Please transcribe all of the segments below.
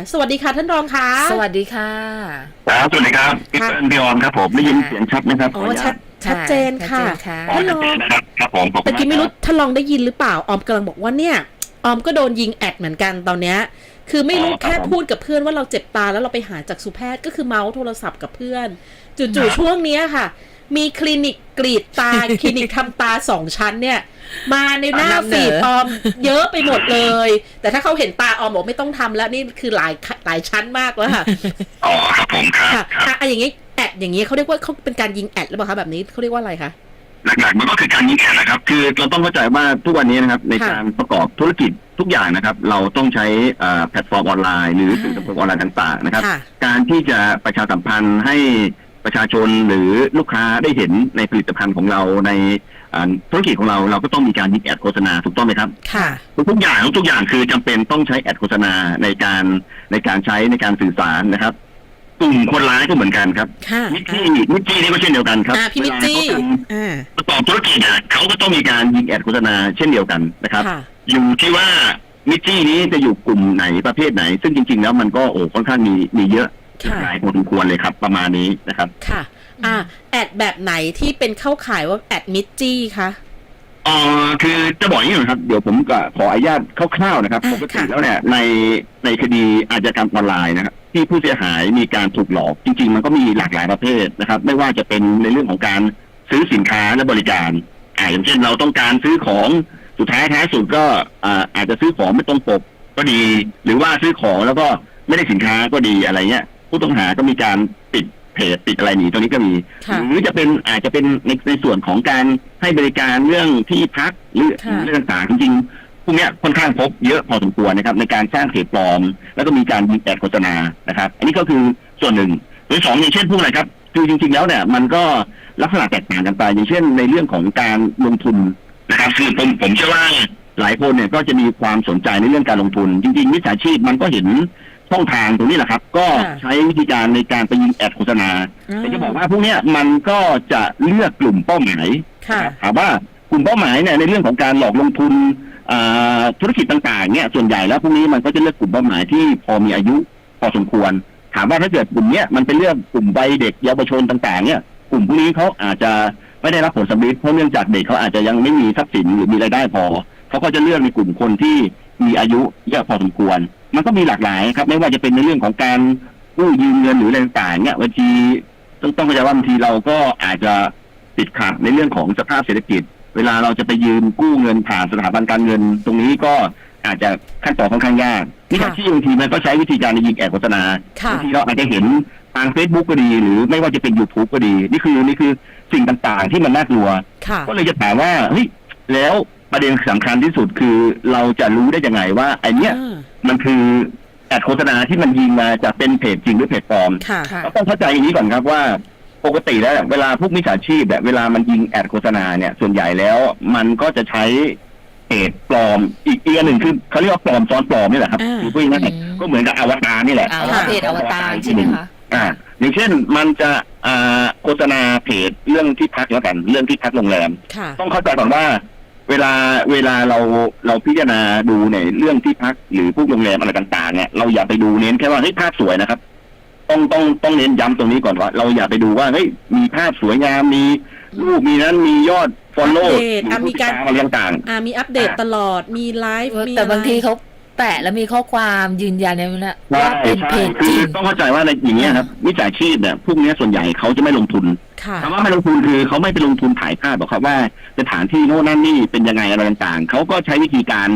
นะ สวัสดีค่ะท่านรองคะสวัสดีค่ะ ครับสวัสดีครับพี่ค่ะเปิ้ลพี่ออมครับผมได้ยินค่ะเสียงชัดไหมครับอ๋อขนุญาตชัดชัดเจนค่ะชัดเจนค่ะอ๋อท่านรชัดองเจนนะครับครับผมขอบคุแต่ณกี้ไม่รู้ากคบท่านรองได้ยินหรือเปล่าออมกำลังบอกว่าเนี่ยออมก็โดนยิงแอดเหมือนกันตอนเนี้ยคือไม่รู้อ๋อครับแค่ผมพูดกับเพื่อนว่าเราเจ็บตาแล้วเราไปหาจากสุแพทย์ก็คือเมาส์โทรศัพท์กับเพื่อน จู่ๆช่วงเนี้ยค่ะ มีคลินิกกรีดตา คลินิกทำตาสองชั้นเนี่ย มาในหน้าเอานำเหนอฟีดออมเยอะไปหมดเลย แต่ถ้าเขาเห็นตาออมบอกไม่ต้องทำแล้วนี่คือหลายหลายชั้นมากแล้วค่ะอ๋อครับผมครับค่ะครับอะอะอย่างงี้แอดอย่างงี้เขาเรียกว่าเขาเป็นการยิงแอดหรือเปล่าคะแบบนี้เขาเรียกว่าอะไรคะหลักๆมันก็คือการยิงแอดนะครับ คือเราต้องเข้าใจว่าทุกวันนี้นะครับในค่ะการประกอบธุรกิจทุกอย่างนะครับ เราต้องใช้อ่าแพลตฟอร์มออนไลน์ หรือสื่อสังคมออนไลน์ต่างๆนะครับค่ะการที่จะประชาสัมพันธ์ให้ ประชาชนหรือลูกค้าได้เห็นในผลิตภัณฑ์ของเราในอ่าธุรกิจของเราเราก็ต้องมีการยิงแอดโฆษณาถูกต้องไหมครับ ค่ะ ทุกๆอย่างทุกๆอย่างคือจำเป็นต้องใช้แอดโฆษณาในการในการใช้ในการสื่อสารนะครับกลุ่มคนร้ายก็เหมือนกันครับค่ะมิจจี้มิจจี้นี่ก็เช่นเดียวกันครับอ่าพี่มิจจี้เวลาเขาทอ่าำประกอบธุรกิจอะเขาก็ต้องมีการยิงแอดโฆษณาเช่นเดียวกันนะครับค่ะอยู่ที่ว่ามิจจี้นี้จะอยู่กลุ่มไหนประเภทไหน ซึ่งจริง ๆ แล้วมันก็โอ้ค่อนข้างมีมีเยอะค่ะ หลายพอสมควรเลยครับ ประมาณนี้นะครับ ค่ะ อ่า แอดแบบไหนที่เป็นเข้าข่ายว่าแอดมิจจี้คะเอ่อคือจะบอกอย่างนี้นะครับ เดี๋ยวผมก็ขออนุญาตคร่าวๆนะครับอะปกติค่ะแล้วเนี่ยในในคดีอาชญากรรมออนไลน์นะครับที่ผู้เสียหายมีการถูกหลอกจริง ๆ มันก็มีหลากหลายประเภทนะครับ ไม่ว่าจะเป็นในเรื่องของการซื้อสินค้าและบริการอ่าอย่างเช่นเราต้องการซื้อของสุดท้ายท้ายสุดก็อ่าอาจจะซื้อของไม่ตรงปกก็ดี หรือว่าซื้อของแล้วก็ไม่ได้สินค้าก็ดีอะไรเงี้ย ผู้ต้องหาก็มีการปิดเพจปิดอะไรหนีตรงนี้ก็มี ค่ะหรือจะเป็นอาจจะเป็นในในส่วนของการให้บริการเรื่องที่พักหรือค่ะ เรื่องต่างๆจริงๆพวกเนี้ยค่อนข้างพบเยอะพอสมควรนะครับในการสร้างเพจปลอม แล้วก็มีการยิงแอดโฆษณานะครับ อันนี้ก็คือส่วนหนึ่งหรือสองอย่างเช่นพวกอะไรครับ คือจริงๆแล้วเนี่ยมันก็ลักษณะแตกต่างกันไป อย่างเช่น ในเรื่องของการลงทุนนะครับคือผมผมเชื่อว่าหลายคนเนี่ยก็จะมีความสนใจในเรื่องการลงทุน จริงๆมิจฉาชีพมันก็เห็น ช่องทางตรงนี้แหละครับ ก็ค่ะใช้วิธีการในการไปยิงแอดโฆษณาอ่าแต่จะบอกว่าพวกเนี้ยมันก็จะเลือกกลุ่มเป้าหมายค่ะถามว่ากลุ่มเป้าหมายเนี่ยในเรื่องของการหลอกลงทุนอ่าธุรกิจต่างๆเนี่ยส่วนใหญ่แล้วพวกนี้มันก็จะเลือกกลุ่มเป้าหมายที่พอมีอายุพอสมควร ถามว่าถ้าเกิดกลุ่มเนี้ยมันเป็นเรื่องกลุ่มวัยเด็กเยาวชนต่าง ๆ เนี่ยกลุ่มพวกนี้เขาอาจจะไม่ได้รับผลสำเร็จเพราะเนื่องจากเด็กเขาอาจจะยังไม่มีทรัพย์สินหรือมีรายได้พอเขาก็จะเลือกในกลุ่มคนที่มีอายุเยอะพอสมควร มันก็มีหลากหลายครับ ไม่ว่าจะเป็นในเรื่องของการกู้ยืมเงินหรืออะไรต่างๆเนี่ยบางทีต้องต้องเข้าใจว่าบางทีเราก็อาจจะติดขัดในเรื่องของสภาพเศรษฐกิจ เวลาเราจะไปยืมกู้เงินผ่านสถาบันการเงิน ตรงนี้ก็อาจจะขั้นตอนค่อนข้างยากนี่ค่ะที่บางทีมันก็ใช้วิธีการในยิงแอดโฆษณาค่ะบางทีเราอาจจะเห็นทาง Facebook ก็ดี หรือไม่ว่าจะเป็น YouTube ก็ดี นี่คือนี่คือสิ่งต่างๆที่มันน่ากลัวค่ะก็เลยจะถามว่าเฮ้ยแล้ว ประเด็นสำคัญที่สุดคือเราจะรู้ได้ยังไงว่าไอเนี้ยอ่ามันคือแอดโฆษณาที่มันยิงมาจากเป็นเพจจริงหรือเพจปลอมค่ะค่ะก็ต้องเข้าใจอย่างนี้ก่อนครับว่าปกติแล้วเวลาพวกมิจฉาชีพเนี่ยเวลามันยิงแอดโฆษณาเนี่ยส่วนใหญ่แล้ว มันก็จะใช้เพจปลอม อีกอีกอันหนึ่งคือเขาเรียกว่าปลอมซ้อนปลอมนี่แหละครับอ่าคือพูดง่ายอืมๆก็เหมือนกับอวตารนี่แหละอ่าค่ะเพจอวตารใช่ไหมคะอ่าอย่างเช่นมันจะอ่าโฆษณาเพจเรื่องที่พักแล้วกัน เรื่องที่พักโรงแรมค่ะต้องเข้าใจก่อนว่า เวลาเวลาเราเราพิจารณาดูในเรื่องที่พักหรือพวกโรงแรมอะไรต่างๆเนี่ยเราอย่าไปดูเน้นแค่ว่าเฮ้ยภาพสวยนะครับ ต้องต้องต้องเน้นย้ำตรงนี้ก่อนว่า เราอย่าไปดูว่าเฮ้ยมีภาพสวยงามมีรูปมีนั้นมียอดฟอลโล่อัปเดตอะมีการอะไรต่างอ่ามีอัปเดตตลอดมีไลฟ์มีแต่บางทีอะไรเขา แปะแล้วมีข้อความยืนยันเนี่ยนะๆว่าใช่เป็นใช่เพจจคืริอง ต้องเข้าใจว่าในอย่างเงี้ยครับวิชาชีพเนี่ยพวกเนี้ยส่วนใหญ่เขาจะไม่ลงทุนค่ะ คำว่าไม่ลงทุนคือเขาไม่ไปลงทุนถ่ายภาพหรอกครับว่าสถานที่โน่นนั่นนี่เป็นยังไงอะไรต่างๆเขาก็ใช้วิธีการ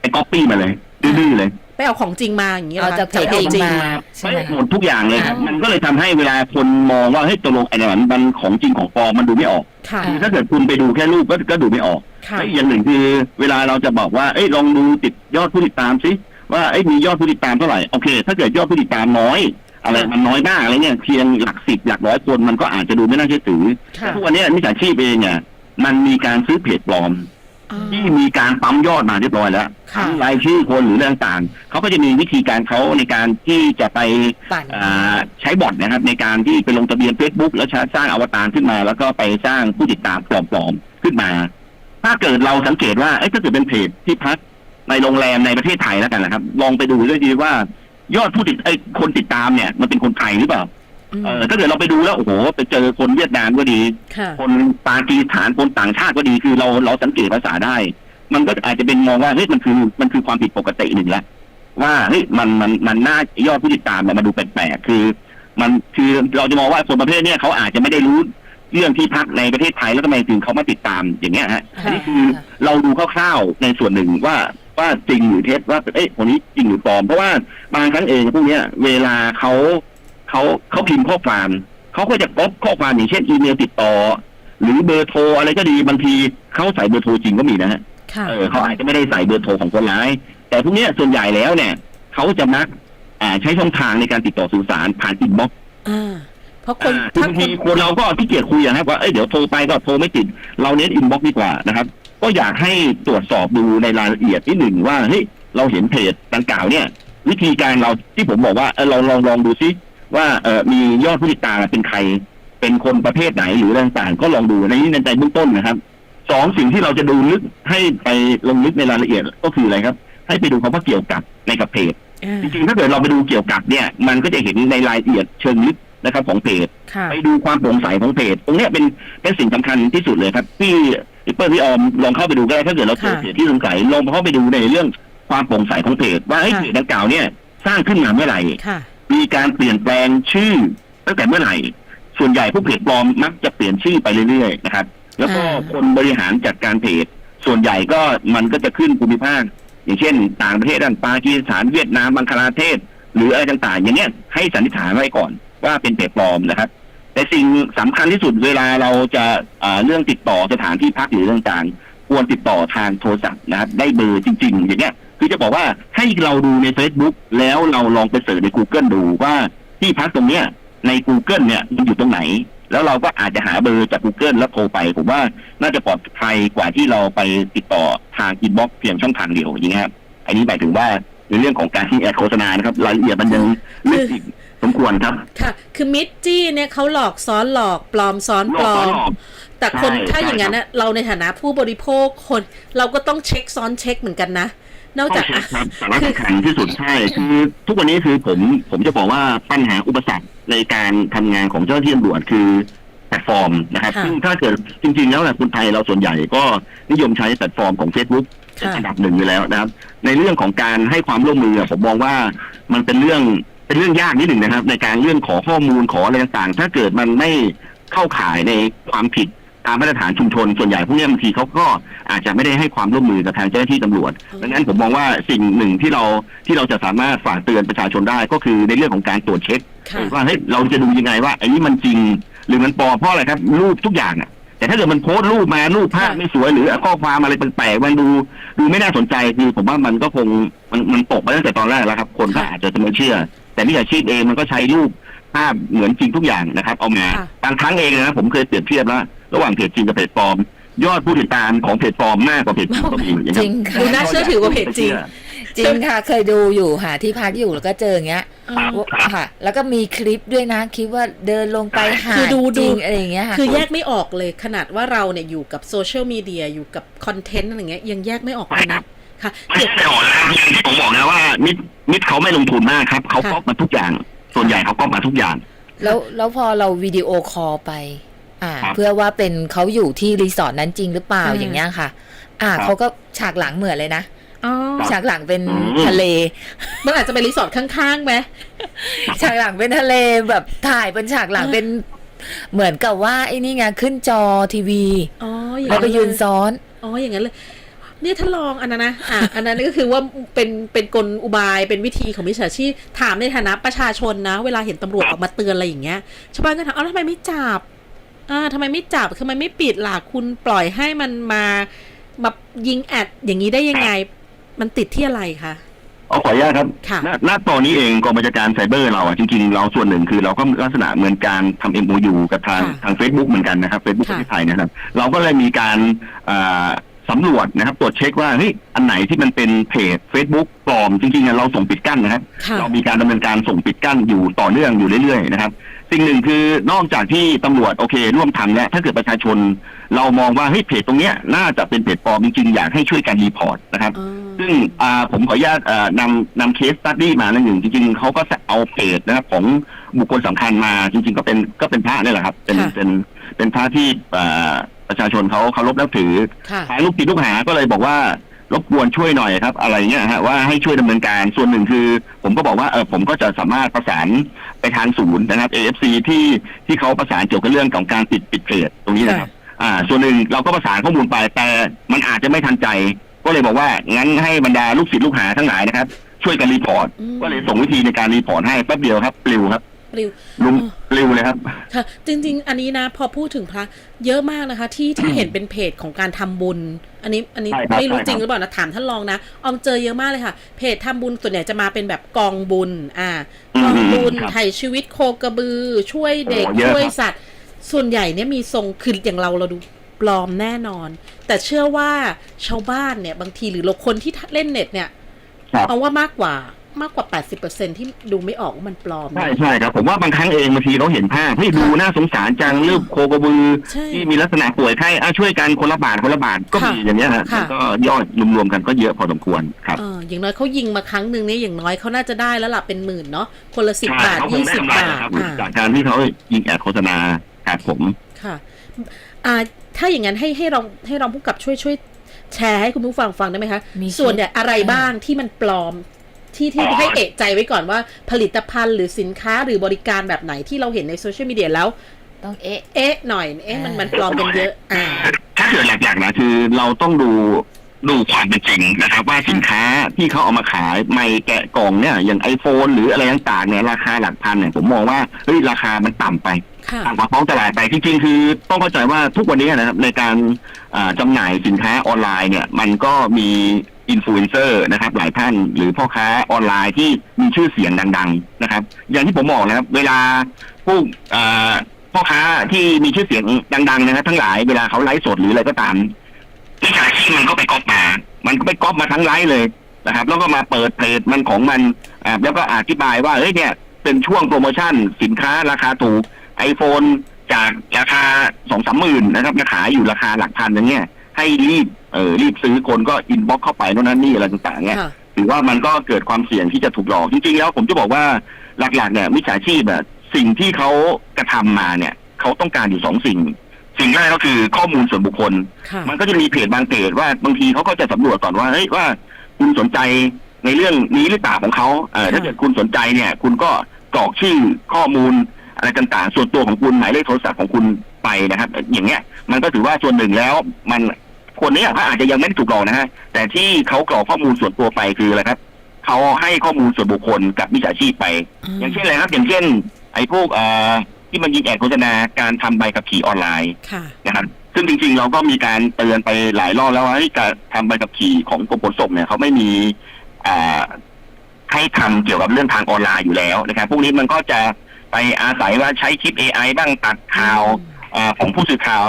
ไปก๊อปปี้มาเลยดื้อๆเลย ไปเอาของจริงมาอย่างนี้เหรเอาอคะจากเพจเพจจจริริงงมาใช่ไหมหมดทุกอย่างเลยครับอ๋อมันก็เลยทำให้เวลาคนมองว่าเฮ้ยตกลงไอ้เนี่ยมันมันของจริงของปลอมมันดูไม่ออกค่ะคือถ้าเกิดคุณไปดูแค่รูปก็ก็ดูไม่ออกค่ะและอีกอย่างหนึ่งคือ เวลาเราจะบอกว่าเอ้ยลองดูติดยอดผู้ติดตามสิว่าเอ้ยมียอดผู้ติดตามเท่าไหร่โอเค ถ้าเกิดยอดผู้ติดตามน้อยอะไรค่ะมันน้อยมากอะไรเนี่ยเพียงหลักสิบหลักร้อยคนมันก็อาจจะดูไม่น่าเชื่อถือค่ะแต่ทุกวันนี้มิจฉาชีพเองเนี่ยมันมีการซื้อเพจปลอมอ่า ที่มีการปั๊มยอดมาเรียบร้อยแล้วค่ะ ทั้งรายชื่อคนหรือเรื่องต่างๆเขาก็จะมีวิธีการเขาในการที่จะไปปั่น อ่าใช้บอทนะครับ ในการที่ไปลงทะเบียน Facebook แล้วสร้างอวตารขึ้นมา แล้วก็ไปสร้างผู้ติดตามปลอมๆขึ้นมา ถ้าเกิดเราสังเกตว่าเอ้ยถ้าเกิดเป็นเพจที่พักในโรงแรมในประเทศไทยแล้วกันนะครับ ลองไปดูด้วยดีว่ายอดผู้ติดไอ้คนติดตามเนี่ย มันเป็นคนไทยหรือเปล่าอืม เออถ้าเกิดเราไปดูแล้วโอ้โหไปเจอคนเวียดนามก็ดีค่ะคนปากีสถานคนต่างชาติก็ดีคือเราเราสังเกตภาษาได้ มันก็อาจจะเป็นมองว่าเฮ้ยมันคือมันคือความผิดปกติหนึ่งแล้วว่าเฮ้ยมันมันมันน่ายอดผู้ติดตามเนี่ยมาดูแปลกๆคือ มันคือเราจะมองว่าคนประเภทเนี้ยเขาอาจจะไม่ได้รู้เรื่องที่พักในประเทศไทยแล้วทำไมถึงเขามาติดตามอย่างเงี้ยฮะอันนี้คือเราดูคร่าวๆในส่วนหนึ่งว่าว่าจริงหรือเท็จว่าเอ้ยคนนี้จริงหรือปลอม เพราะว่าบางครั้งเองพวกเนี้ย เวลาเขา เขาเขาพิมพ์ข้อความเขาก็จะก๊อปข้อความอย่างเช่นอีเมลติดต่อ หรือเบอร์โทรอะไรก็ดีบางทีเขาใส่เบอร์โทรจริงก็มีนะฮะค่ะเออเขาอาจจะไม่ได้ใส่เบอร์โทรของคนร้าย แต่พวกเนี้ยส่วนใหญ่แล้วเนี่ยเขาจะมักอ่าใช้ช่องทางในการติดต่อสื่อสารผ่านอินบ็อกซ์อ่าเพราะคนคืถ้าบางคทีนคนเราก็ที่เกียจคุยอะครับว่าเอ้ยเดี๋ยวโทรไปก็โทรไม่ติด เราเน้นอินบ็อกซ์ดีกว่านะครับ ก็อยากให้ตรวจสอบดูในรายละเอียดที่หนึ่งว่าเฮ้ยเราเห็นเพจดังกล่าวเนี่ย วิธีการเราที่ผมบอกว่าเออเราลองลองดูซิ ว่าเออมียอดผู้ติดตามเป็นใคร เป็นคนประเภทไหนหรืออะไรต่างๆ ก็ลองดูในนี้ในใจเบื้องต้นนะครับสองสิ่งที่เราจะดูลึกให้ไปลงลึกในรายละเอียดก็คืออะไรครับ ให้ไปดูคำว่าเกี่ยวกับในกับเพจอ่าจริงๆถ้าเกิดเราไปดูเกี่ยวกับเนี่ย มันก็จะเห็นในรายละเอียดเชิงลึกนะครับของเพจค่ะไปดูความโปร่งใสของเพจตรงเนี้ยเป็นเป็นสิ่งสำคัญที่สุดเลยครับพี่พี่เปิ้ลพี่ออมลองเข้าไปดูก็ได้ถ้าเกิดเราเจอค่ะเพจที่สงสัยลองเข้าไปดูในเรื่องความโปร่งใสของเพจว่าไอ้ค่ะเพจดังกล่าวเนี่ยสร้างขึ้นมาเมื่อไหร่ค่ะ มีการเปลี่ยนแปลงชื่อ ตั้งแต่เมื่อไหร่ ส่วนใหญ่ผู้เพจปลอมมักจะเปลี่ยนชื่อไปเรื่อยๆนะครับ แล้วก็คนบริหารจัดการเพจ ส่วนใหญ่ก็มันก็จะขึ้นภูมิภาค อย่างเช่น ต่างประเทศด้านปากีสถานเวียดนามบังคลาเทศ หรืออะไรต่างๆ อย่างเงี้ยให้สันนิษฐานไว้ก่อนว่าเป็นเพจปลอมนะครับ แต่สิ่งสำคัญที่สุดเวลาเราจะอ่าเรื่องติดต่อสถานที่พักหรือเรื่องต่างควรติดต่อทางโทรศัพท์นะครับได้เบอร์จริง ๆ อย่างเงี้ย คือจะบอกว่าให้เราดูใน Facebook แล้วเราลองไปเสิร์ชใน Google ดูว่าที่พักตรงเนี้ยใน Google เนี่ยมันอยู่ตรงไหน แล้วเราก็อาจจะหาเบอร์จาก Google แล้วโทรไป ผมว่าน่าจะปลอดภัยกว่าที่เราไปติดต่อทางอินบ็อกเพียงช่องทางเดียวอย่างเงี้ยครับอันนี้หมายถึงว่าในเรื่องของการที่แอดโฆษณานะครับรายละเอียดมันยังลึกอีกสมควรครับ ค่ะ คือมิดจี้เนี่ยเขาหลอกซ้อนหลอกปลอมซ้อนปลอหลมอกแต่คนใช่ถ้าใช่อย่างนั้นน่ะเราในฐานะผู้บริโภคคน เราก็ต้องเช็คซ้อนเช็คเหมือนกันนะ นอกต้จาอกงเช็คอะครับสาระสำคัญที่สุดใช่คือทุกวันนี้คือผมผมจะบอกว่าปัญหาอุปสรรคในการทำงานของเจ้าหน้าที่ตำรวจคือแพลตฟอร์มนะครับค่ะซึ่งถ้าเกิดจริง ๆ แล้วนะคนไทยเราส่วนใหญ่ก็นิยมใช้แพลตฟอร์มของ Facebook เป็นค่ะอันดับหนึ่งอยู่แล้วนะครับ ในเรื่องของการให้ความร่วมมืออะผมมองว่ามันเป็นเรื่องเป็นเรื่องยากนิดหนึ่งนะครับ ในการเรื่องขอข้อมูลขออะไรต่างๆ ถ้าเกิดมันไม่เข้าข่ายในความผิด ตามมาตรฐานชุมชนส่วนใหญ่พวกเนี้ยบางทีเขาก็อาจจะไม่ได้ให้ความร่วมมือกับทางเจ้าหน้าที่ตำรวจดังนั้นผมมองว่าสิ่งหนึ่งที่เราที่เราจะสามารถฝากเตือนประชาชนได้ก็คือในเรื่องของการตรวจเช็คค่ะ ว่าเฮ้ยเราจะดูยังไงว่าไอ้นี้มันจริง หรือมันปลอมเพราะอะไรครับรูปทุกอย่างอะแต่ถ้าเกิดมันโพสต์รูปมารูปภาพค่ะ ไม่สวยหรือข้อความอะไรแปลกๆมันดูดูไม่น่าสนใจคือผมว่ามันก็คงมันมันตกไปตั้งแต่ตอนแรกแล้วครับ คนก็อาจจะไม่เชื่อ แต่มิจฉาชีพเองมันก็ใช้รูปภาพเหมือนจริงทุกอย่างนะครับ เอามาค่ะ บางครั้งเองนะผมเคยเปรียบเทียบแล้ว ระหว่างเพจจริงกับเพจปลอม ยอดผู้ติดตามของเพจปลอมมากกว่าเพจจริงก็มีอย่างจเงี้ริยงค่ะดูน่าเชื่อถือกว่าเพจจริง จริงค่ะเคยดูอยู่หาที่พักอยู่แล้วก็เจออย่างเงี้ยอ่าค่ะ แล้วก็มีคลิปด้วยนะคลิปว่าเดินลงไปหาคือดูจริงดูอะไรอย่างเงี้ยค่ะ คือแยกไม่ออกเลยขนาดว่าเราเนี่ยอยู่กับโซเชียลมีเดียอยู่กับคอนเทนต์อะไรเงี้ยยังแยกไม่ออกเลยนะค่ะไม่เดี๋ยวใช่ออกนะครับอย่างที่ผมบอกนะว่ามิดมิดเขาไม่ลงทุนมากครับเขาค่ะ ก๊อปมาทุกอย่าง ส่วนใหญ่เขาก๊อปมาทุกอย่าง แล้วแล้วพอเราวิดีโอคอลไป อ่าครับเพื่อว่าเป็นเขาอยู่ที่รีสอร์ทนั้นจริงหรือเปล่าอืมอย่างเงี้ยค่ะ อ่าครับเขาก็ฉากหลังเหมือนเลยนะอ๋อฉากหลังเป็นอืมทะเล มันอาจจะเป็นรีสอร์ทข้างๆไหมฉากหลังเป็นทะเลแบบถ่ายเป็นฉากหลังเออเป็นเหมือนกับว่าไอ้นี่ไงขึ้นจอทีวีอ๋ออย่างแล้วนั้นก็ยืนเลยซ้อนอ๋ออย่างนั้นเลยเนี่ยถ้าลองอันนั้นนะ อะ อันนั้นก็คือว่าเป็นเป็นกลอุบายเป็นวิธีของมิจฉาชีพถามในฐานะประชาชนนะ เวลาเห็นตำรวจออกมาเตือนอะไรอย่างเงี้ยชาวบ้านก็ถามเอ้าแล้วทำไมไม่จับ อ่าทำไมไม่จับทำไมไม่ปิดล่ะคุณปล่อยให้มันมามายิงแอดอย่างนี้ได้ยังไง มันติดที่อะไรคะเอาขออนุญาตครับค่ะณณตอนนี้เองกองบัญชาการไซเบอร์เราอะจริงๆ เราส่วนหนึ่งคือเราก็ลักษณะเหมือนการทำ MOU กับทางค่ะทาง Facebook เหมือนกันนะครับ Facebook ปค่ะระเทศไทยนะครับ เราก็เลยมีการอ่า สำรวจนะครับ ตรวจเช็คว่าเฮ้ยอันไหนที่มันเป็นเพจ Facebook ปลอมจริงๆอะเราส่งปิดกั้นนะครับค่ะเรามีการดำเนินการส่งปิดกั้นอยู่ต่อเนื่องอยู่เรื่อยๆนะครับสิ่งหนึ่งคือนอกจากที่ตำรวจโอเค ร่วมทำแล้วถ้าเกิดประชาชน เรามองว่าเฮ้ยเพจตรงเนี้ยน่าจะเป็นเพจปลอมจริงๆอยากให้ช่วยกันรีพอร์ตนะครับอ๋อซึ่งอ่าผมขออนุญาตอ่านำนำเคสตัดดี้มาหนึ่งจริงๆเขาก็เอาเพจนะครับของบุคคลสำคัญมาจริง ๆ ก็เป็นก็เป็นพระนี่แหละครับ เป็นค่ะเป็นเป็นพระที่อ่า ประชาชนเขาเคารพนับถือค่ะ ทางลูกศิษย์ลูกหาก็เลยบอกว่ารบกวนช่วยหน่อยครับ อะไรเงี้ยฮะว่าให้ช่วยดำเนินการส่วนหนึ่งคือ ผมก็บอกว่าเออผมก็จะสามารถประสานไปทางศูนย์นะครับ AFC ที่ที่เขาประสานเกี่ยวกับเรื่องของการปิดปิดเพจตรงนี้นะครับ อ่า ส่วนหนึ่งเราก็ประสานข้อมูลไปแต่มันอาจจะไม่ทันใจ ก็เลยบอกว่างั้นให้บรรดาลูกศิษย์ลูกหาทั้งหลายนะครับ ช่วยกันรีพอร์ตอืม ก็เลยส่งวิธีในการรีพอร์ตให้แป๊บเดียวครับปลิวครับ ปลิวลุงอ๋อปลิวเลยครับ ค่ะ จริง ๆ อันนี้นะ พอพูดถึงพระเยอะมากนะคะ ที่ที่เห็นเป็นเพจของการทำบุญ อันนี้อันนี้ใช่ครับไม่รู้ใช่ครับ จริงหรือเปล่านะถามท่านรองนะออมเจอเยอะมากเลยค่ะ เพจทำบุญส่วนใหญ่จะมาเป็นแบบกองบุญ อ่ากองบุญครับ ไถ่ชีวิตโคกระบือ ช่วยเด็กโอ้เยอะช่วยครับสัตว์ ส่วนใหญ่เนี่ยมีทรงคืออย่างเราเราดูปลอมแน่นอน แต่เชื่อว่าชาวบ้านเนี่ยบางทีหรือเราคนที่เล่นเน็ตเนี่ย ครับ เอาว่ามากกว่า มากกว่า 80%ที่ดูไม่ออกว่ามันปลอมนะใช่ใช่ครับ ผมว่าบางครั้งเองบางทีเขาเห็นภาพเฮ้ยดูน่าสงสารจังรูปโคกระบือ ใช่ที่มีลักษณะป่วยไข้อะช่วยกันคนละบาทคนละบาทก็มีค่ะอย่างเงี้ยฮะค่ะ มันก็ยอดรวมๆกันก็เยอะพอสมควรครับ เอออย่างน้อยเขายิงมาครั้งหนึ่งเนี่ยอย่างน้อยเขาน่าจะได้แล้วล่ะเป็นหมื่นเนาะคนละสิบใช่บาทเขาคงยี่ได้สิบกำไรบาทนะครับอ่า จากการที่เขายิงแอดโฆษณาครับผม ค่ะอ่าถ้าอย่างนั้นให้ให้เราให้เราผู้กับช่วยช่วยแชร์ให้คุณผู้ฟังฟังได้ไหมคะ มีส่วนเนี่ยคลิปอะไรบ้างที่มันปลอม ที่ที่อ๋อให้เอะใจไว้ก่อนว่าผลิตภัณฑ์หรือสินค้าหรือบริการแบบไหนที่เราเห็นในโซเชียลมีเดียแล้ว ต้องเอ๊ะเอ๊ะหน่อยเอ๊ะมันมันปลอมกันเยอะ อ่า ถ้าเกิดหลักๆนะคือเราต้องดูดูความเป็นจริงนะครับ ว่าสินค้าที่เขาเอามาขายไม่แกะกล่องเนี่ย อย่าง iPhone หรืออะไรต่างๆเนี่ยราคาหลักพันเนี่ยผมมองว่าเฮ้ยราคามันต่ำไปค่ะต่ำกว่าท้องตลาดไปจริงๆ คือต้องเข้าใจว่าทุกวันนี้นะครับในการอ่าจำหน่ายสินค้าออนไลน์เนี่ย มันก็มี อินฟลูเอนเซอร์นะครับ หลายท่านหรือพ่อค้าออนไลน์ที่มีชื่อเสียงดัง ๆ นะครับ อย่างที่ผมบอกนะครับ เวลาพวกอ่าพ่อค้าที่มีชื่อเสียงดัง ๆ นะครับ ทั้งหลายเวลาเขาไลฟ์สดหรืออะไรก็ตามวิชาชีพมันก็ไปก๊อปมา มันก็ไปก๊อปมาทั้งไลฟ์เลยนะครับ แล้วก็มาเปิดเพจมันของมันอ่าแล้วก็อธิบายว่าเฮ้ยเนี่ย เป็นช่วงโปรโมชั่น สินค้าราคาถูก iPhone จากราคาสองสามหมื่นนะครับจะขายอยู่ราคาหลักพันอย่างเงี้ยให้รีบ เออรีบซื้อคนก็อินบ็อกเข้าไปโน่นนั่นนี่อะไรต่างๆเนี่ยค่ะ ถือว่ามันก็เกิดความเสี่ยงที่จะถูกหลอกจริงๆแล้วผมจะบอกว่าหลักๆเนี่ยมิจฉาชีพอะสิ่งที่เขากระทำมาเนี่ยเขาต้องการอยู่สองสิ่ง สิ่งแรกก็คือข้อมูลส่วนบุคคล ค่ะ มันก็จะมีเพจบางเพจว่าบางทีเขาก็จะสำรวจก่อนว่าเฮ้ยว่า คุณสนใจในเรื่องนี้หรือเปล่าของเขาเออถ้าเกิดคุณสนใจเนี่ย คุณก็กรอกชื่อข้อมูลอะไรต่างๆ ส่วนตัวของคุณหมายเลขโทรศัพท์ของคุณไปนะครับ อย่างเงี้ยมันก็ถือว่าส่วนหนึ่งแล้วมัน คนเนี้ยเขาอาจจะยังไม่ได้ถูกหลอกนะฮะ แต่ที่เขากรอกข้อมูลส่วนตัวไปคืออะไรครับเขาให้ข้อมูลส่วนบุคคลกับมิจฉาชีพไป อย่างเช่นอะไรครับ อย่างเช่น ไอ้พวกเอ่อที่มันยิงแอดโฆษณาการทำใบขับขี่ออนไลน์ค่ะนะครับซึ่งจริงๆ เราก็มีการเตือนไปหลายรอบแล้วว่าเฮ้ยการทำใบขับขี่ของกรมขนส่งเนี่ยเขาไม่มีอ่าให้ทำเกี่ยวกับเรื่องทางออนไลน์อยู่แล้วนะครับพวกนี้มันก็จะไปอาศัยว่าใช้คลิป AI บ้างตัดข่าวอ่าของผู้สื่อข่าว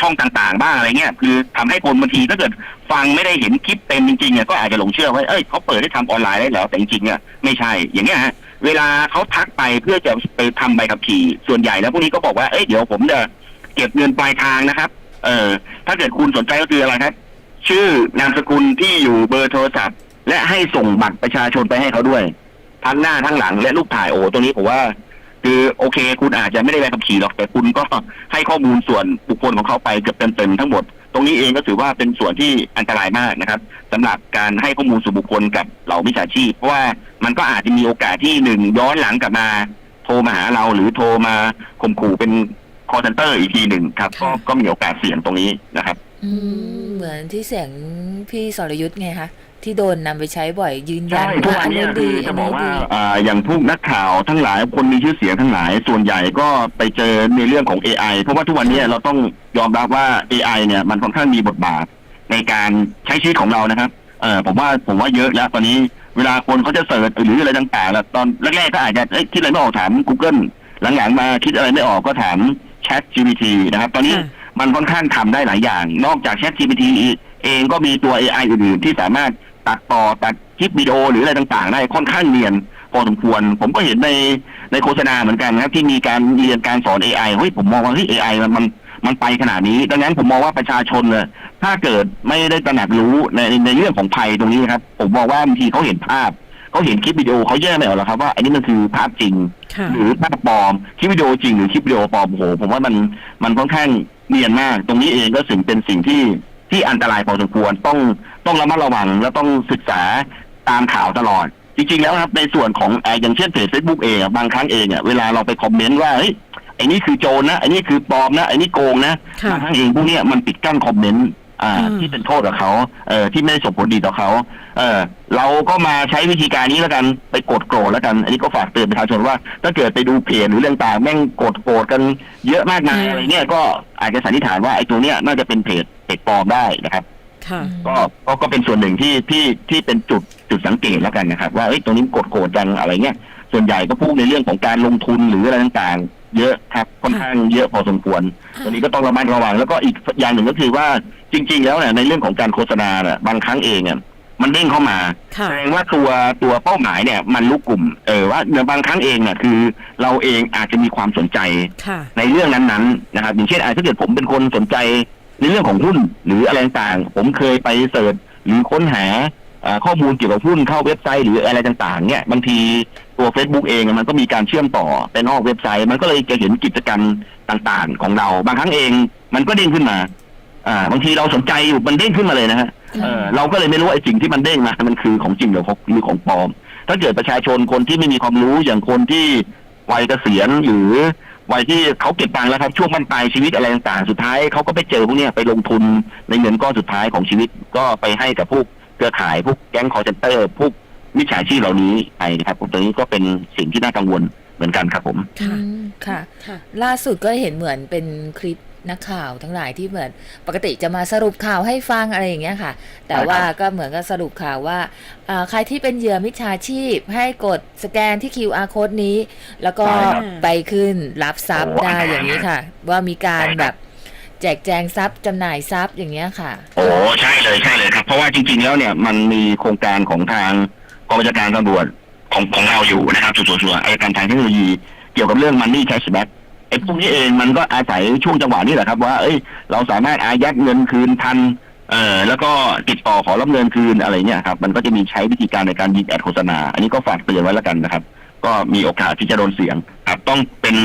ช่องต่างๆ บ้างอะไรเงี้ยคือทำให้คนบางทีถ้าเกิดฟังไม่ได้เห็นคลิปเต็มจริงๆเนี่ยก็อาจจะหลงเชื่อว่าเอ้ยเขาเปิดให้ทำออนไลน์ได้แล้วแต่จริงๆเนี่ยไม่ใช่อย่างเงี้ยฮะเวลาเขาทักไปเพื่อจะไปทำใบขับขี่ส่วนใหญ่แล้วพวกนี้ก็บอกว่าเอ้ยเดี๋ยวผมจะเก็บเงินปลายทางนะครับ เออถ้าเกิดคุณสนใจก็คืออะไรครับ ชื่อนามสกุลที่อยู่เบอร์โทรศัพท์ และให้ส่งบัตรประชาชนไปให้เขาด้วย ทั้งหน้าทั้งหลังและรูปถ่ายโอ้ตรงนี้ผมว่า คือโอเค คุณอาจจะไม่ได้ใบขับขี่หรอกแต่คุณก็ให้ข้อมูลส่วนบุคคลของเขาไปเกือบเต็มๆทั้งหมด ตรงนี้เองก็ถือว่าเป็นส่วนที่อันตรายมากนะครับสำหรับการให้ข้อมูลส่วนบุคคลกับเหล่ามิจฉาชีพ เพราะว่ามันก็อาจจะมีโอกาสที่หนึ่งย้อนหลังกลับมา โทรมาหาเราหรือโทรมาข่มขู่เป็น call center อีกทีหนึ่งครับ ก็ค่ะก็มีโอกาสเสี่ยงตรงนี้นะครับ อืมเหมือนที่เสียงพี่สรยุทธ์ไงคะ ที่โดนนำไปใช้บ่อยยืนยันใช่ทุกว่าวัอันนเนี้นู้นคืดีออัจะนบอนู้กนว่าดี อ่าอย่างพวกนักข่าวทั้งหลายคนมีชื่อเสียงทั้งหลาย ส่วนใหญ่ก็ไปเจอในเรื่องของ AI เพราะว่าทุกวันนี้เราต้องยอมรับว่า AI เนี่ยมันค่อนข้างมีบทบาทในการใช้ชีวิตของเรานะครับเออผมว่าผมว่าเยอะแล้วตอนนี้เวลาคนเขาจะเสิร์ชหรืออะไรต่างๆแล้วตอนแรกๆก็อาจจะเอ้ยคิดอะไรไม่ออกถาม Google หลังๆมาคิดอะไรไม่ออกก็ถาม Chat GPT นะครับ ตอนนี้ค่ะ มันค่อนข้างทำได้หลายอย่าง นอกจาก Chat GPT เองก็มีตัว AI อื่นๆที่สามารถ ตัดต่อตัดคลิปวิดีโอหรืออะไรต่างๆ ได้ค่อนข้างเรียนพอสมควร ผมก็เห็นในในโฆษณาเหมือนกันนะครับที่มีการเรียนการสอน AI เฮ้ยผมมองว่าเฮ้ย AI มันมันมันไปขนาดนี้ ดังนั้นผมมองว่าประชาชนเนี่ยถ้าเกิดไม่ได้ตระหนักรู้ในในเรื่องของภัยตรงนี้นะครับ ผมมองว่าบางทีเขาเห็นภาพเขาเห็นคลิปวิดีโอเขาแยกไม่ออกหรอกครับว่าอันนี้มันคือภาพจริงค่ะหรือภาพปลอมคลิปวิดีโอจริงหรือคลิปวิดีโอปลอมโอ้โหผมว่ามันมันค่อนข้างเนียนมาก ตรงนี้เองก็ถึงเป็นสิ่งที่ ที่อันตรายพอสมควรต้องต้องระมัดระวังและต้องศึกษาตามข่าวตลอด จริงๆแล้วครับในส่วนของเอ่ออย่างเช่นเพจเฟซบุ๊กเองอะบางครั้งเองอะเวลาเราไปคอมเมนต์ว่าเฮ้ยไอ้นี่คือโจรนะไอ้นี่คือปลอมนะไอ้นี่โกงนะค่ะบางครั้งเองพวกเนี้ยมันปิดกั้นคอมเมนต์ อ่าอืมที่เป็นโทษกับเขาเอ่อที่ไม่ได้ส่งผลดีต่อเขาเออเราก็มาใช้วิธีการนี้แล้วกันไปกดโกรธแล้วกัน อันนี้ก็ฝากเตือนประชาชนว่า ถ้าเกิดไปดูเพจหรือเรื่องต่างแม่งกดโกรธกันเยอะมากมายอืมอะไรเงี้ยก็อาจจะสันนิษฐานว่าไอ้ตัวเนี้ยน่าจะเป็นเพจเพจปลอมได้นะครับค่ะ ก็ก็ก็เป็นส่วนหนึ่งที่ที่ที่เป็นจุดจุดสังเกตแล้วกันนะครับ ว่าเอ้ยตรงนี้กดโกรธจังอะไรเงี้ยส่วนใหญ่ก็พูดในเรื่องของการลงทุนหรืออะไรต่างๆ เยอะครับค่อนข้างเยอะพอสมควรตรงนี้ก็ต้องระมัดระวัง แล้วก็อีกอย่างหนึ่งก็คือว่าจริง ๆ แล้วเนี่ยในเรื่องของการโฆษณาเนี่ยบางครั้งเองเนี่ยมันเด้งเข้ามาค่ะแสดงว่าตัวตัวเป้าหมายเนี่ยมันรู้กลุ่มเออว่าบางครั้งเองเนี่ยคือ เราเองอาจจะมีความสนใจค่ะในเรื่องนั้นๆนะครับอย่างเช่นอาจถ้าเกิดผมเป็นคนสนใจในเรื่องของหุ้นหรืออะไรต่างๆผมเคยไปเสิร์ชหรือค้นหาอ่าข้อมูลเกี่ยวกับหุ้นเข้าเว็บไซต์หรืออะไรต่างๆ เนี่ยบางที ตัว Facebook เองมันก็มีการเชื่อมต่อไปนอกเว็บไซต์ มันก็เลยจะเห็นกิจกรรมต่างๆ ของเรา บางครั้งเองมันก็เด้งขึ้นมา อ่า บางทีเราสนใจอยู่มันเด้งขึ้นมาเลยนะฮะเออเราก็เลยไม่รู้ว่าไอ้สิ่งที่มันเด้งมา มันคือของจริงหรือของหรือของปลอม ถ้าเกิดประชาชนคนที่ไม่มีความรู้อย่างคนที่วัยเกษียณหรือวัยที่เขาเก็บตังค์แล้วครับช่วงบั้นปลายชีวิตอะไรต่างๆ สุดท้ายเขาก็ไปเจอพวกเนี้ยไปลงทุนในเงินก้อนสุดท้ายของชีวิตก็ไปให้กับพวกเครือข่ายพวกแก๊งคอร์เซนเตอร์พวก มิจฉาชีพเหล่านี้ไปนะครับตรงนี้ก็เป็นสิ่งที่น่ากังวลเหมือนกันครับผม ค่ะอืมค่ะ ค่ะ ล่าสุดก็เห็นเหมือนเป็นคลิปนักข่าวทั้งหลายที่เหมือนปกติจะมาสรุปข่าวให้ฟังอะไรอย่างเงี้ยค่ะ แต่ใช่ครับว่าก็เหมือนกับสรุปข่าวว่าอ่าใครที่เป็นเหยื่อมิจฉาชีพ ให้กดสแกนที่ QR code นี้ แล้วก็ใช่ครับไปขึ้นรับทรัพย์โอ้ได้อันนั้นอย่างนี้ค่ะ ว่ามีการใช่ครับแบบแจกแจงทรัพย์จำหน่ายทรัพย์อย่างเงี้ยค่ะ โอ้ใช่เลยใช่เลยครับ เพราะว่าจริง ๆ แล้วเนี่ยมันมีโครงการของทาง กองบัญชาการตำรวจของของเราอยู่นะครับส่วนส่วนอายการทางเทคโนโลยีเกี่ยวกับเรื่องมันนี่แคชแบ็กไอ้พวกนี้เองมันก็อาศัยช่วงจังหวะนี้แหละครับว่าเอ้ย เราสามารถอายัดเงินคืนทันเอ่อแล้วก็ติดต่อขอรับเงินคืนอะไรเนี่ยครับมันก็จะมีใช้วิธีการในการยิงแอดโฆษณา อันนี้ก็ฝากเตือนไว้แล้วกันนะครับ ก็มีโอกาสที่จะโดนเสียง ครับต้องเป็น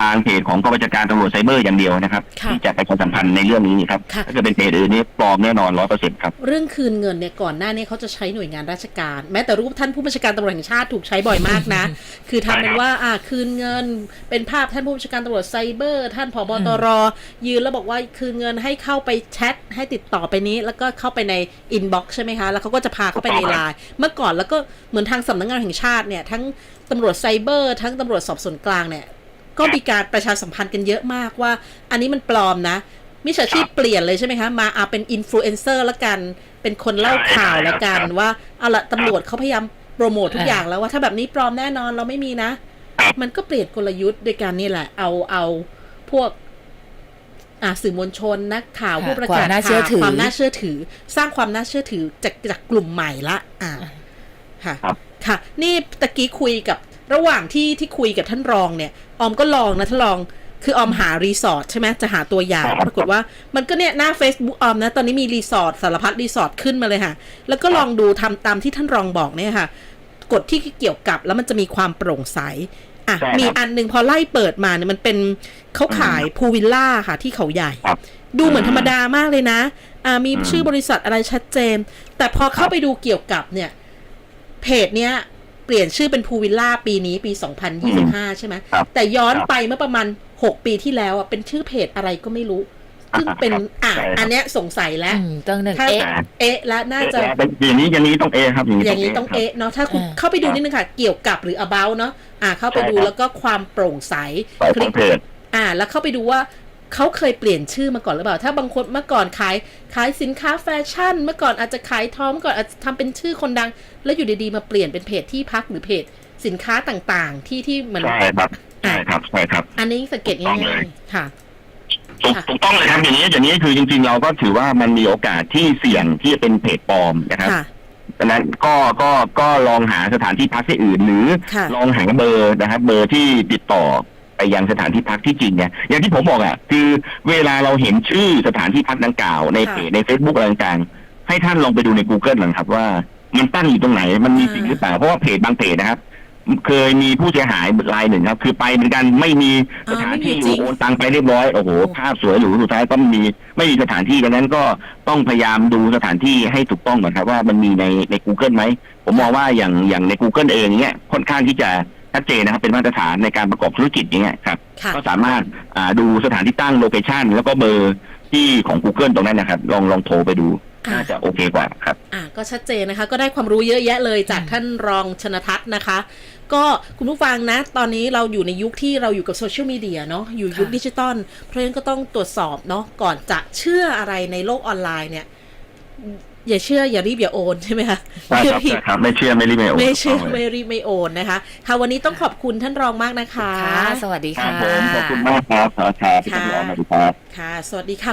ทางเพจของกองบัญชาการตำรวจไซเบอร์อย่างเดียวนะครับค่ะที่จะประชาสัมพันธ์ในเรื่องนี้ครับค่ะ ถ้าเกิดเป็นเพจอื่นนี่ปลอมแน่นอนร้อยเปอร์เซ็นต์ครับเรื่องคืนเงินเนี่ยก่อนหน้านี้เขาจะใช้หน่วยงานราชการ แม้แต่รูปท่านผู้บัญชาการตำรวจแห่งชาติถูกใช้บ่อยมากนะ คือทำเป็นว่าอ่าคืนเงิน เป็นภาพท่านผู้บัญชาการตำรวจไซเบอร์ ท่านผบตรยืนแล้วบอกว่าคืนเงินให้เข้าไปแชทให้ติดต่อไปนี้ แล้วก็เข้าไปในอินบ็อกซ์ใช่ไหมคะแล้วเขาก็จะพาเข้าไปในไลน์เมื่อก่อนแล้วก็เหมือนทางสำนักงานแห่งชาติเนี่ยทั้งตำรวจไซเบอร์ ทั้งตำรวจสอบสวนกลางเนี่ย ก็มีการประชาสัมพันธ์กันเยอะมากว่า อันนี้มันปลอมนะมิจฉาชีพเปลี่ยนเลยใช่ไหมคะ มาเอาเป็นอินฟลูเอนเซอร์ละกัน เป็นคนเล่าข่าวละกัน ว่าเอาละตำรวจเขาพยายามโปรโมททุกอย่างแล้วว่าถ้าแบบนี้ปลอมแน่นอนเราไม่มีนะครับมันก็เปลี่ยนกลยุทธ์โดยการนี่แหละ เอาเอาพวกอ่าสื่อมวลชนนักข่าวค่ะผู้ประกาศความน่าเชื่อถือข่าวความน่าเชื่อถือ สร้างความน่าเชื่อถือจากจากกลุ่มใหม่ละ อ่าค่ะครับค่ะ นี่ตะกี้คุยกับ ระหว่างที่ที่คุยกับท่านรองเนี่ย ออมก็ลองนะท่านรอง คือออมหารีสอร์ทใช่ไหมจะหาตัวอย่างครับปรากฏว่ามันก็เนี่ยหน้า Facebook ออมนะ ตอนนี้มีรีสอร์ทสารพัดรีสอร์ทขึ้นมาเลยค่ะ แล้วก็ลองดูทำตามที่ท่านรองบอกเนี่ยค่ะกดที่เกี่ยวกับแล้วมันจะมีความโปร่งใสอะใช่ครับมีอันหนึ่งพอไล่เปิดมาเนี่ยมันเป็นเขาขายพูวิลล่าค่ะที่เขาใหญ่ครับดูเหมือนธรรมดามากเลยนะ อ่ามีอืมชื่อบริษัทอะไรชัดเจน แต่พอเข้าไปดูเกี่ยวกับเนี่ย เพจเนี้ย เปลี่ยนชื่อเป็นพูวิลล่าปีนี้ปี 2025 ใช่ไหมครับแต่ย้อนครับไปเมื่อประมาณ 6 ปีที่แล้วอะเป็นชื่อเพจอะไรก็ไม่รู้ ซึ่งเป็นอะใช่ครับอันเนี้ยสงสัยแล้วอืมต้องหนึ่งถ้าเอ๊ะเอ๊ะและน่าจะเป็นอย่างนี้อย่างนี้ต้องเอครับอย่างนี้อย่างนี้ต้องครับเอ๊ะเนาะถ้าคุณอ่าเข้าไปดูนิดนึงค่ะ เกี่ยวกับหรือ about เนาะอ่าเข้าไปดูใช่ครับแล้วก็ความโปร่งใสสายคขลิองกเพจอ่า แล้วเข้าไปดูว่า เขาเคยเปลี่ยนชื่อมาก่อนหรือเปล่า ถ้าบางคนเมื่อก่อนขายขายสินค้าแฟชั่น เมื่อก่อนอาจจะขายทองเมื่อก่อนอาจจะทำเป็นชื่อคนดัง แล้วอยู่ดีๆมาเปลี่ยนเป็นเพจที่พักหรือเพจสินค้าต่างๆ ที่ที่มันใช่ครับใช่ครับใช่ครับ อันนี้สังเกตถูกต้องง่าเลยยๆค่ะถูกค่ะถูกต้องเลยครับอย่างนี้อย่างนี้คือจริง ๆ เราก็ถือว่ามันมีโอกาสที่เสี่ยงที่จะเป็นเพจปลอมนะครับค่ะดังนั้นก็ก็ก็ลองหาสถานที่พักที่อื่น หรือค่ะลองหาเบอร์นะครับ เบอร์ที่ติดต่อ ไปยังสถานที่พักที่จริงเนี่ยอย่างที่ผมบอกอะคือเวลาเราเห็นชื่อสถานที่พักดังกล่าว ในเพจใน Facebook อะไรต่างๆให้ท่านลองไปดูใน Google หน่อยครับว่ามันตั้งอยู่ตรงไหน มันมีจริงหรือเปล่า เพราะว่าเพจบางเพจนะครับ เคยมีผู้เสียหายรายหนึ่งครับ คือไปเหมือนกันไม่มีสถานที่อยู่โอนตังไปเรียบร้อยโอ้โหภาพสวยหรูสุดท้ายก็ไม่มีไม่มีสถานที่ดังนั้นก็ต้องพยายามดูสถานที่ให้ถูกต้องก่อนครับ ว่ามันมีในใน Google ไหมผมมองว่าอย่างอย่างใน Google เองเนี้ยค่อนข้างที่จะ ชัดเจนนะครับเป็นมาตรฐานในการประกอบธุรกิจอย่างเงี้ยครับ ค่ะก็สามารถอ่าดูสถานที่ตั้งโลเคชันแล้วก็เบอร์ที่ของ Google ตรงนั้นนะครับ ลองลองโทรไปดูอ่าน่าจะโอเคกว่าครับ อะก็ชัดเจนนะคะ ก็ได้ความรู้เยอะแยะเลยจากท่านรองชนทัศน์นะคะ ก็คุณผู้ฟังนะ ตอนนี้เราอยู่ในยุคที่เราอยู่กับโซเชียลมีเดียเนาะอยู่ยุคค่ะ ดิจิตอลเพราะฉะนั้นก็ต้องตรวจสอบเนาะก่อนจะเชื่ออะไรในโลกออนไลน์เนี่ย อย่าเชื่ออย่ารีบอย่าโอนใช่ไหมคะใช่ครับใช่ครับ ไม่เชื่อไม่รีบไม่โอน ไม่เชื่อถูกต้งลยไม่รีบไม่โอนนะคะค่ะวันนี้ต้องขอบคุณท่านรองมากนะคะค่ะสวัสดีครัค่ะบผมขอบคุณมากครับสวัสดีครับพี่ค่ะตำรวจสวัสดีครับค่ะ สวัสดีค่ะ